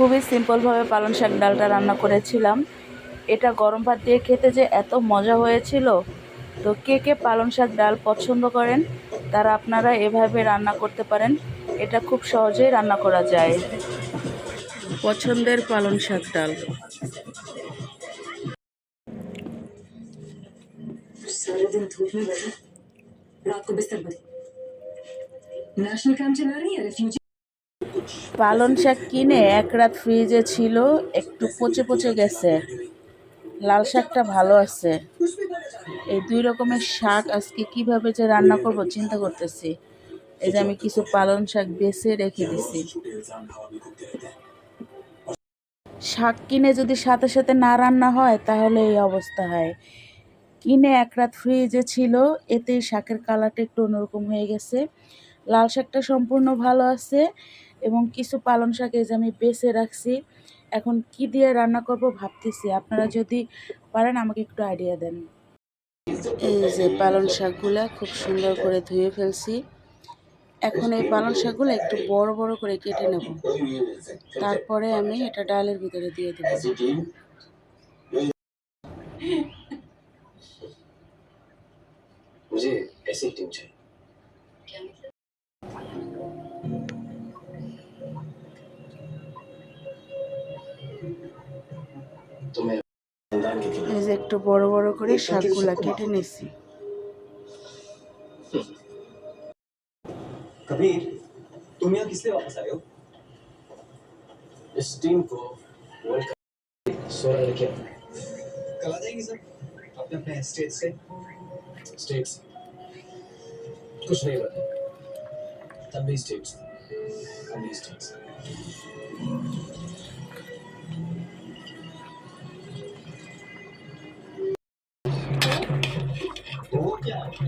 খুবই সিম্পলভাবে পালং শাক ডালটা রান্না করেছিলাম এটা গরম ভাত দিয়ে খেতে যে এত মজা হয়েছিল তো কে কে পালং শাক ডাল পছন্দ করেন তারা আপনারা এভাবে রান্না করতে পারেন এটা খুব সহজেই রান্না করা যায় পছন্দের পালং শাক ডাল सारा दिन धूप में बैठा रात को बिस्तर बंद नेशनल कैंप चला रही है रेफ्यूजी পালং শাক কিনে এক রাত ফ্রিজে ছিল, একটু পচে পচে গেছে। লাল শাকটা ভালো আছে। এই দুই রকমের শাক আজকে কীভাবে যে রান্না করব চিন্তা করতেছি। এই যে আমি কিছু পালং শাক বেছে রেখে দিছি। শাক কিনে যদি সাথে সাথে না রান্না হয়, তাহলে এই অবস্থা হয়। কিনে এক রাত ফ্রিজে ছিল, এতেই শাকের কালারটা একটু অন্যরকম হয়ে গেছে। লাল শাকটা সম্পূর্ণ ভালো আছে। এবং কিছু পালং শাক এই যে আমি বেছে রাখছি এখন কি দিয়ে রান্না করব ভাবতেছি আপনারা যদি পারেন আমাকে একটু আইডিয়া দেন এই যে পালং শাকগুলা খুব সুন্দর করে ধুয়ে ফেলছি এখন এই পালং শাকগুলো একটু বড় বড় করে কেটে নেব তারপরে আমি এটা ডালের ভিতরে দিয়ে দেবো मुझे ऐसी टीम चाहिए এই যে একটু বড় বড় করে শাকগুলা কেটে নিছি कबीर तुम यहाँ किस लिए वापस आए हो इस टीम को वर्ल्ड कप सोलह लेके आना है कल आ जाएंगे सर अपने अपने स्टेट से स्टेट्स कुछ नहीं बता तब भी स्टेट्स अब भी स्टेट्स वो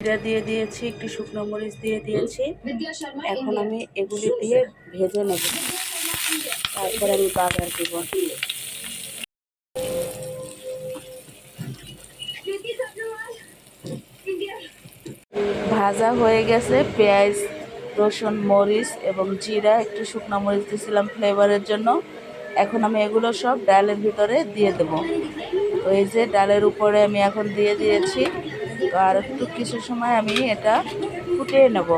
জিরা দিয়ে দিয়েছি, একটু শুকনো মরিচ দিয়ে দিয়েছি। এখন আমি এগুলি দিয়ে ভেজে নেব। তারপর আমি বাগার দেব। ভাজা হয়ে গেছে, পেঁয়াজ, রসুন, মরিচ এবং জিরা, একটু শুকনো মরিচ দিয়েছিলাম ফ্লেভারের জন্য। এখন আমি এগুলো সব ডালের ভিতরে দিয়ে দেব। এই যে ডালের উপরে আমি এখন দিয়ে দিয়েছি আর একটু কিছু সময় আমি এটা ফুটিয়ে নেব।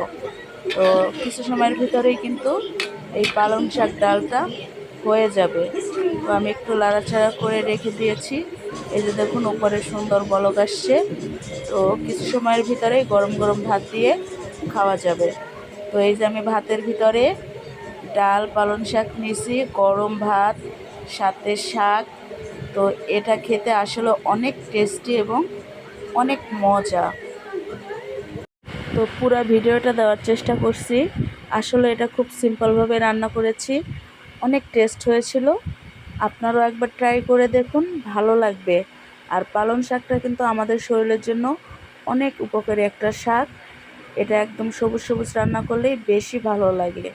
তো কিছু সময়ের ভিতরেই কিন্তু এই পালং শাক ডালটা হয়ে যাবে। তো আমি একটু লাড়াচাড়া করে রেখে দিয়েছি। এই যে দেখুন, উপরে সুন্দর বলক আসছে। তো কিছু সময়ের ভিতরেই গরম গরম ভাত দিয়ে খাওয়া যাবে। তো এই যে আমি ভাতের ভিতরে ডাল, পালং শাক নিয়েছি, গরম ভাত, সাথে শাক। তো এটা খেতে আসলে অনেক টেস্টি এবং অনেক মজা। তো পুরো ভিডিওটা দেওয়ার চেষ্টা করছি। আসলে এটা খুব সিম্পলভাবে রান্না করেছি। অনেক টেস্ট হয়েছিল। আপনারাও একবার ট্রাই করে দেখুন, ভালো লাগবে। আর পালং শাকটা কিন্তু আমাদের শরীরের জন্য অনেক উপকারী একটা শাক। এটা একদম সবুজ সবুজ রান্না করলেই বেশি ভালো লাগে।